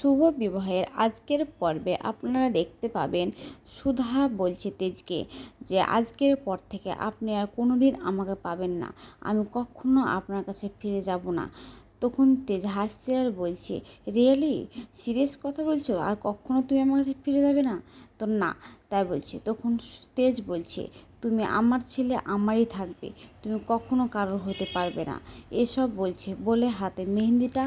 শুভ বিবাহের আজকের পর্বে আপনারা দেখতে পাবেন সুধা বলছে তেজকে যে আজকের পর থেকে আপনি আর কোনো দিন আমাকে পাবেন না। আমি কখনো আপনার কাছে ফিরে যাব না। তখন তেজ হাসছে আর বলছে, রিয়েলি? সিরিয়াস কথা বলছো? আর কখনো তুমি আমার কাছে ফিরে যাবে না? তো না, তাই বলছে। তখন তেজ বলছে, তুমি আমার ছেলে, আমারই থাকবে। তুমি কখনো কারোর হতে পারবে না। এসব বলছে বলে হাতে মেহেন্দিটা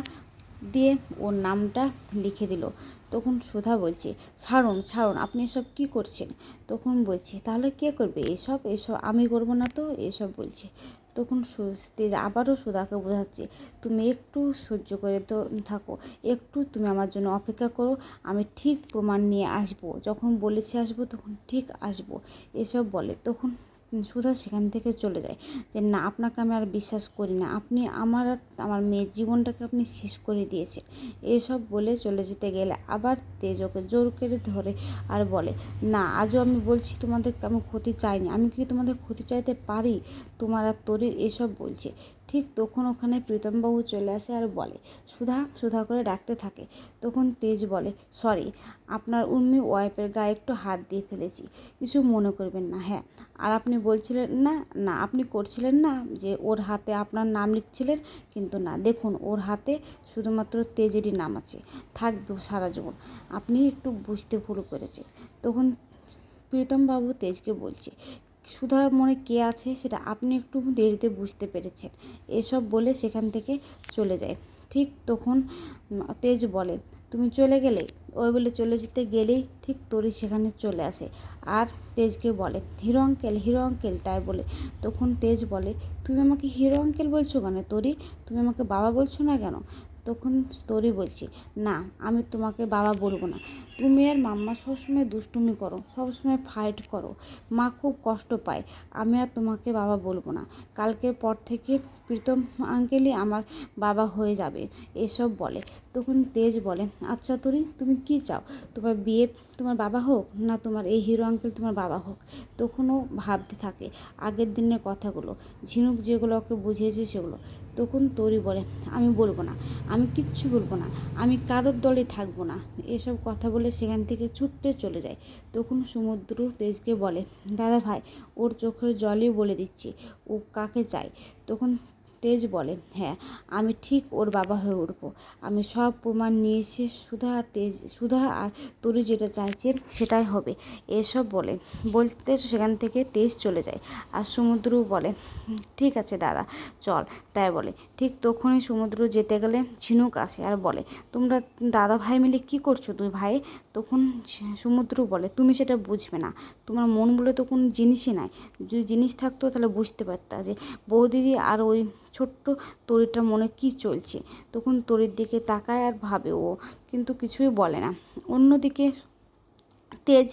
দিয়ে ওর নামটা লিখে দিল। তখন সুধা বলছে, ছাড়ুন ছাড়ুন, আপনি এসব কী করছেন? তখন বলছে, তাহলে কে করবে? এসব এসব, আমি করব না তো? এসব বলছে। তখন সু- তেজ আবারও সুধাকে বোঝাচ্ছে, তুমি একটু সহ্য করে তো, থাকো, একটু তুমি আমার জন্য অপেক্ষা করো, আমি ঠিক প্রমাণ নিয়ে আসব। যখন বলেছি আসব, তখন ঠিক আসব, এসব বলে। তখন সুধা সেখান থেকে চলে যায়। যে, না, আপনাকে আমি আর বিশ্বাস করি না। আপনি আমার আমার মেয়ের জীবনটাকে আপনি শেষ করে দিয়েছেন। এসব বলে চলে যেতে গেলে আবার তেজকে জোর করে ধরে আর বলে, না, আজও আমি বলছি তোমাদের, আমি ক্ষতি চাইনি। আমি কি তোমাদের ক্ষতি চাইতে পারি? তোমার আর তরির এসব বলছে। ঠিক তখন ওখানে প্রীতমবাবু চলে আসে আর বলে, সুধা সুধা করে ডাকতে থাকে। তখন তেজ বলে, সরি, আপনার উর্মি ওয়াইফের গায়ে একটু হাত দিয়ে ফেলেছি, কিছু মনে করবেন না। হ্যাঁ আর আপনি বলছিলেন না না, আপনি করছিলেন না যে ওর হাতে আপনার নাম লিখছিলেন, কিন্তু না, দেখুন, ওর হাতে শুধুমাত্র তেজেরই নাম আছে, থাকবে সারা জীবন। আপনি একটু বুঝতে ভুল করেছে তখন প্রীতমবাবু তেজকে বলছে সুধার মনে কে আছে সেটা আপনি একটু দেরিতে বুঝতে পেরেছেন। এসব বলে সেখান থেকে চলে যায়। ঠিক তখন তেজ বলে, তুমি চলে গেলে? ওই বলে, চলে যেতে গেলেই ঠিক তরি সেখানে চলে আসে। আর তেজকে বলে, হিরো আঙ্কেল হিরো আঙ্কেল, তাই বলে। তখন তেজ বলে, তুমি আমাকে হিরো আঙ্কেল বলছো কেন? তরি তুমি আমাকে বাবা বলছো না কেন? তখন তরি বলছি, না, আমি তোমাকে বাবা বলব না। তুমি আর মাম্মা সবসময় দুষ্টুমি করো, সবসময় ফাইট করো। মা খুব কষ্ট পায়। আমি আর তোমাকে বাবা বলব না। কালকের পর থেকে প্রীতম আঙ্কেলই আমার বাবা হয়ে যাবে, এসব বলে। তখন তেজ বলে আচ্ছা তরি, তুমি কি চাও? তোমার বিয়ে তোমার বাবা হোক না তোমার এই হিরো আঙ্কেল তোমার বাবা হোক? তখনও ভাবতে থাকে আগের দিনের কথাগুলো। ঝিনুক যেগুলো ওকে বুঝিয়েছে সেগুলো। তখন তরি বলে, আমি বলব না। আমি কিচ্ছু বলব না। আমি কারোর দলে থাকব না। এসব কথা বলে সেখান থেকে ছুটতে চলে যায়। তখন সমুদ্র তেজকে বলে, দাদা ভাই, ওর চোখের জলই বলে দিচ্ছি, ও কাকে চায়? তখন তেজ বলে হ্যাঁ আমি ঠিক ওর বাবা হয়ে উঠবো। আমি সব প্রমাণ নিয়ে এসে সুধা তেজ, সুধা আর তরি যেটা চাইছে সেটাই হবে। এসব বলে, বলতে সেখান থেকে তেজ চলে যায়। আর সমুদ্র বলে, ঠিক আছে দাদা, চল। তাই বলে, ঠিক তখনই সমুদ্র যেতে গেলে ঝিনুক আসে আর বলে, তোমরা দাদা ভাই মিলে কি করছ দুই ভাই? তখন সমুদ্র বলে, তুমি সেটা বুঝবে না। তোমার মন বলে তো কোনো জিনিসই নাই। যদি জিনিস থাকতো তাহলে বুঝতে পারতা যে বৌদিদি আর ওই ছোট্ট তরিটার মনে কি চলছে? তখন তরির দিকে তাকায় আর ভাবে ও, কিন্তু কিছুই বলে না। অন্যদিকে তেজ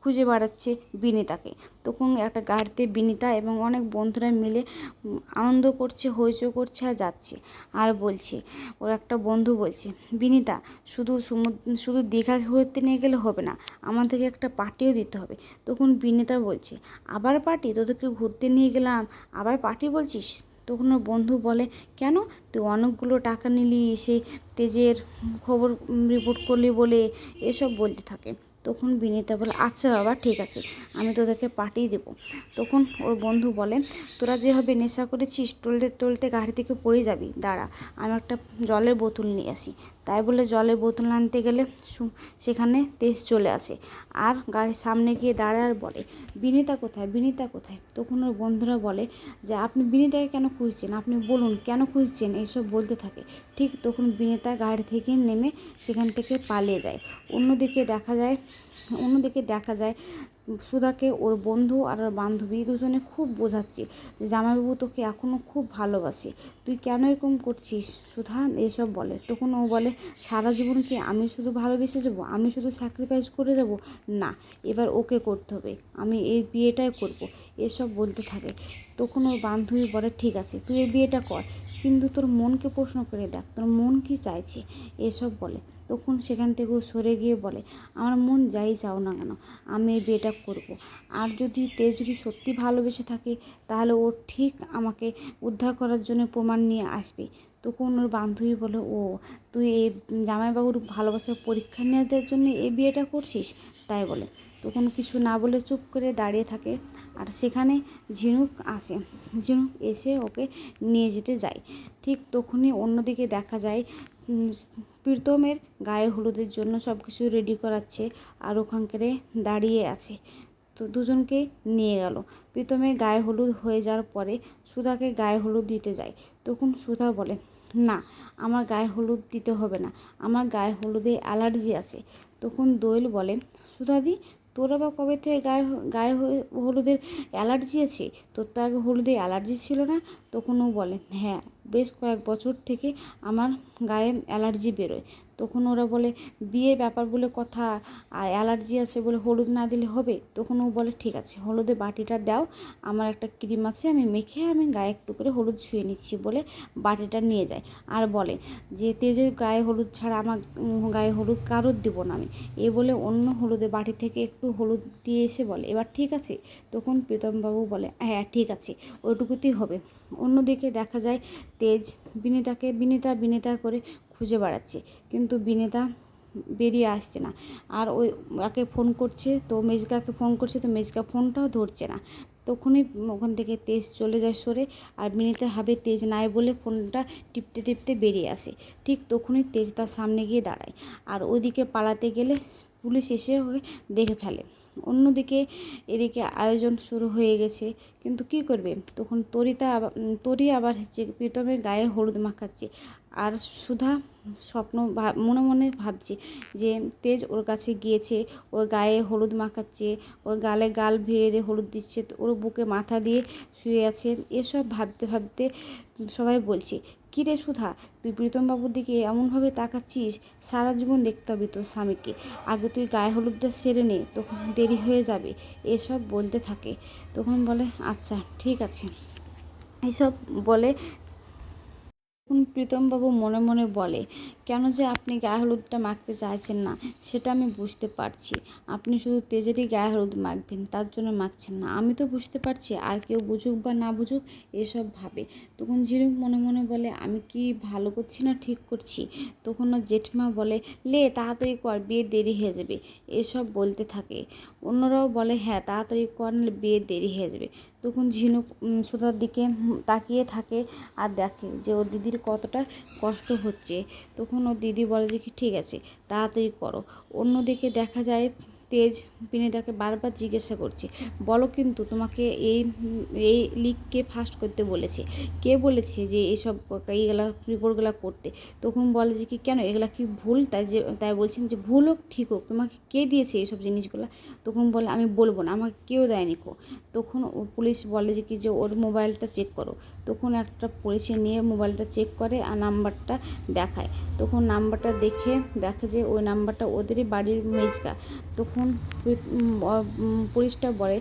খুঁজে বেড়াচ্ছে বিনিতাকে। তখন একটা গাড়িতে বিনিতা এবং অনেক বন্ধুরা মিলে আনন্দ করছে, হইচই করছে আর যাচ্ছে। আর বলছে, ওর একটা বন্ধু বলছে, বিনিতা, শুধু শুধু দীঘা ঘুরতে নিয়ে গেলে হবে না আমাদেরকে একটা পার্টিও দিতে হবে। তখন বিনিতা বলছে, আবার পার্টি? তোদেরকে ঘুরতে নিয়ে গেলাম, আবার পার্টি বলছিস? তখন ওর বন্ধু বলে কেন? তুই অনেকগুলো টাকা নিলি সেই তেজের খবর রিপোর্ট করলি বলে এসব বলতে থাকে। তখন বিনিতা বলে আচ্ছা বাবা, ঠিক আছে, আমি তোদেরকে পাঠিয়ে দেবো। তখন ওর বন্ধু বলে, তোরা যেভাবে নেশা করেছিস, টলতে টলতে গাড়ি থেকে পড়ে যাবি। দাঁড়া, আমি একটা জলের বোতল নিয়ে আসি। তাই বলে জলের বোতল আনতে গেলে সেখানে তেজ চলে আসে। আর গাড়ির সামনে গিয়ে দাঁড়ার বলে, বিনিতা কোথায়? বিনিতা কোথায়? তখন ওর বন্ধুরা বলে যে, আপনি বিনিতাকে কেন খুঁজছেন? আপনি বলুন, কেন খুঁজছেন? এইসব বলতে থাকে। ঠিক তখন বিনিতা গাড়ি থেকে নেমে সেখান থেকে পালিয়ে যায়। অন্যদিকে দেখা যায় অন্যদিকে দেখা যায় সুধাকে ওর বন্ধু আর ওর বান্ধবী দুজনে খুব বোঝাচ্ছে যে জামাইবাবু তোকে এখনও খুব ভালোবাসে। তুই কেন এরকম করছিস? সুধা, এসব বলে। তখন ও বলে, সারা জীবন কি আমি শুধু ভালোবেসে যাব? আমি শুধু স্যাক্রিফাইস করে যাব? না, এবার ওকে করতে হবে। আমি এই বিয়েটাই করব। এসব বলতে থাকে। তখন ওর বান্ধবী বলে, ঠিক আছে, তুই এই বিয়েটা কর। কিন্তু তোর মনকে প্রশ্ন করে দেখ, তোর মন কি চাইছে? এসব বলে। তখন সেখান থেকে ও সরে গিয়ে বলে, আমার মন যাই চাও না কেন, আমি এই বিয়েটা করব। আর যদি তেজ যদি সত্যি ভালোবেসে থাকে, তাহলে ও ঠিক আমাকে উদ্ধার করার জন্য প্রমাণ নিয়ে আসবে। তখন ওর বান্ধবী বলে, ও, তুই এই জামাইবাবুর ভালোবাসার পরীক্ষা নেওয়ার জন্য এই বিয়েটা করছিস? তাই বলে। তখন কিছু না বলে চুপ করে দাঁড়িয়ে থাকে। আর সেখানে ঝিনুক আসে। ঝিনুক এসে ওকে নিয়ে যেতে যায়। ঠিক তখনই অন্যদিকে দেখা যায় প্রীতমের গায়ে হলুদের জন্য সব কিছু রেডি করাচ্ছে আর ওখানকারে দাঁড়িয়ে আছে। তো দুজনকে নিয়ে গেল। প্রীতমের গায়ে হলুদ হয়ে যাওয়ার পরে সুধাকে গায়ে হলুদ দিতে যায়। তখন সুধা বলে, না, আমার গায়ে হলুদ দিতে হবে না। আমার গায়ে হলুদে অ্যালার্জি আছে। তখন দোয়েল বলে সুধাদি তোর আবার কবে থেকে গায়ে গায়ে হলুদের অ্যালার্জি আছে? তোর তো আগে হলুদে অ্যালার্জি ছিল না? তখন ও বলে হ্যাঁ বেশ কয়েক বছর থেকে আমার গায়ে অ্যালার্জি বেরোয়। তখন ওরা বলে, বিয়ের ব্যাপার বলে কথা, আর অ্যালার্জি আছে বলে হলুদ না দিলে হবে? তখন ও বলে, ঠিক আছে, হলুদে বাটিটা দাও, আমার একটা ক্রিম আছে, আমি মেখে, আমি গায়ে একটু করে হলুদ ছুঁয়ে নিচ্ছি বলে বাটিটা নিয়ে যায়। আর বলে যে, তেজের গায়ে হলুদ ছাড়া আমার গায়ে হলুদ কারোর দেবো না আমি। এ বলে অন্য হলুদে বাটি থেকে একটু হলুদ দিয়ে এসে বলে, এবার ঠিক আছে? তখন প্রীতমবাবু বলে হ্যাঁ ঠিক আছে ওইটুকুতেই হবে। অন্যদিকে দেখা যায় তেজ বিনিতাকে, বিনিতা বিনিতা করে খুঁজে বেড়াচ্ছে। কিন্তু বিনিতা বেরিয়ে আসছে না। আর ওই ওকে ফোন করছে তো মেজকাকে ফোন করছে তো মেজকা ফোনটাও ধরছে না। তখনই ওখান থেকে তেজ চলে যায় সরে আর বিনিতা ভাবে তেজ নাই বলে ফোনটা টিপতে টিপতে বেরিয়ে আসে। ঠিক তখনই তেজ তার সামনে গিয়ে দাঁড়ায়। আর ওইদিকে পালাতে গেলে পুলিশ এসে ওকে দেখে ফেলে। অন্যদিকে এদিকে আয়োজন শুরু হয়ে গেছে। কিন্তু কি করবে? তখন তরিতা তরি আবার হচ্ছে প্রীতমের গায়ে হলুদ মাখাচ্ছে। আর সুধা স্বপ্ন মনে মনে ভাবছে যে তেজ ওর কাছে গিয়েছে, ওর গায়ে হলুদ মাখাচ্ছে, ওর গালে গাল ভিড়ে দিয়ে হলুদ দিচ্ছে ওর বুকে মাথা দিয়ে শুয়ে আছে। এসব ভাবতে ভাবতে সবাই বলছে কী রে সুধা, তুই প্রীতমবাবুর দিকে এমনভাবে তাকাচ্ছিস? সারা জীবন দেখতে হবে তোর স্বামীকে। আগে তুই গায়ে হলুদটা সেরে নে, তখন দেরি হয়ে যাবে। এসব বলতে থাকে। তখন বলে আচ্ছা ঠিক আছে। এসব বলে তখন প্রীতমবাবু মনে মনে বলে, কেন যে আপনি গায়ে হলুদটা মাখতে চাইছেন না, সেটা আমি বুঝতে পারছি। আপনি শুধু তেজেরই গায়ে হলুদ মাখবেন, তার জন্য মাখছেন না। আমি তো বুঝতে পারছি, আর কেউ বুঝুক বা না বুঝুক, এসব ভাবে। তখন ঝিনুক মনে মনে বলে, আমি কি ভালো করছি না ঠিক করছি? তখন জেঠমা বলে, লে, তাড়াতাড়ি কর, বিয়ে দেরি হয়ে যাবে। এসব বলতে থাকে। অন্যরাও বলে হ্যাঁ তাড়াতাড়ি কর নাহলে বিয়ে দেরি হয়ে যাবে। তখন ঝিনুক সুধার দিকে তাকিয়ে থাকে আর দেখে যে ওর দিদির কতটা কষ্ট হচ্ছে। তখন ওর দিদি বলে যে কি ঠিক আছে, তাড়াতাড়ি করো। অন্যদিকে দেখা যায় তেজ বিনিতাকে বারবার জিজ্ঞাসা করছে, বলো কিন্তু তোমাকে এই এই লিগকে ফার্স্ট করতে বলেছে। কে বলেছে যে এইসব এইগুলা রিপোর্টগুলো করতে? তখন বলে যে কি, কেন এগুলা কি ভুল? তাই যে, তাই বলছেন যে ভুল হোক, ঠিক হোক, তোমাকে কে দিয়েছে এইসব জিনিসগুলো? তখন বলে, আমি বলব না, আমাকে কেউ দেয়নি কো। তখন ও পুলিশ বলে যে কি, যে ওর মোবাইলটা চেক করো। তখন একটা পরিচয় নিয়ে মোবাইলটা চেক করে আর নাম্বারটা দেখায়। তখন নাম্বারটা দেখে দেখে যে ওই নাম্বারটা ওদেরই বাড়ির মেজকা তখন পুলিশটা বলে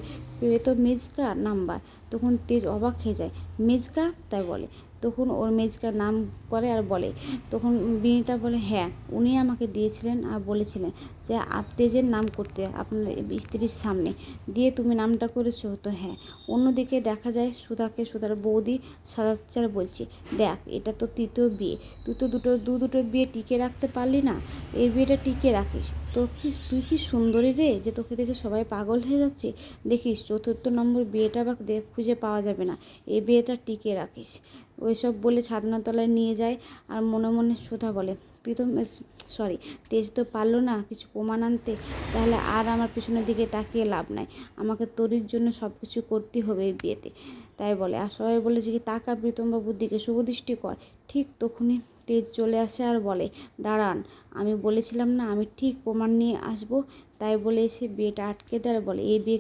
এ তো মেজকা নাম্বার। তখন তেজ অবাক হয়ে যায়। মেজকা তাই বলে। তখন ওর মেজকার নাম করে আর বলে। তখন বিনিতা বলে হ্যাঁ উনি আমাকে দিয়েছিলেন আর বলেছিলেন যে আপ তেজের নাম করতে, আপনার স্ত্রীর সামনে। দিয়ে তুমি নামটা করেছ তো হ্যাঁ। অন্যদিকে দেখা যায় সুধাকে, সুধার বৌদি সাজাচ্ছে আর বলছে, দেখ, এটা তো তৃতীয় বিয়ে। তুই তো দুটো, দু দুটো বিয়ে টিকে রাখতে পারলি না। এই বিয়েটা টিকে রাখিস। তোর কি, তুই কি সুন্দরী রে যে তোকে দেখে সবাই পাগল হয়ে যাচ্ছে? দেখিস, চতুর্থ নম্বর বিয়েটা বা খুঁজে পাওয়া যাবে না। এই বিয়েটা টিকে রাখিস। ওইসব বলে ছাদনাতলায় নিয়ে যায় আর মনে মনে সুধা বলে, প্রীতম সরি, তেজ তো পারল না কিছু প্রমাণ আনতে, তাহলে আর আমার পিছনের দিকে তাকিয়ে লাভ নাই। আমাকে তোরির জন্য সব কিছু করতে হবে এই বিয়েতে। তাই বলে। আর সবাই বলে যে তাকা প্রীতমবাবুর দিকে, শুভদৃষ্টি কর। ঠিক তখনই তেজ চলে আসে আর বলে, দাঁড়ান, আমি বলেছিলাম না, আমি ঠিক প্রমাণ নিয়ে আসব। তাই বলে এসে বিয়েটা আটকে দেয় বলে, এই বিয়ে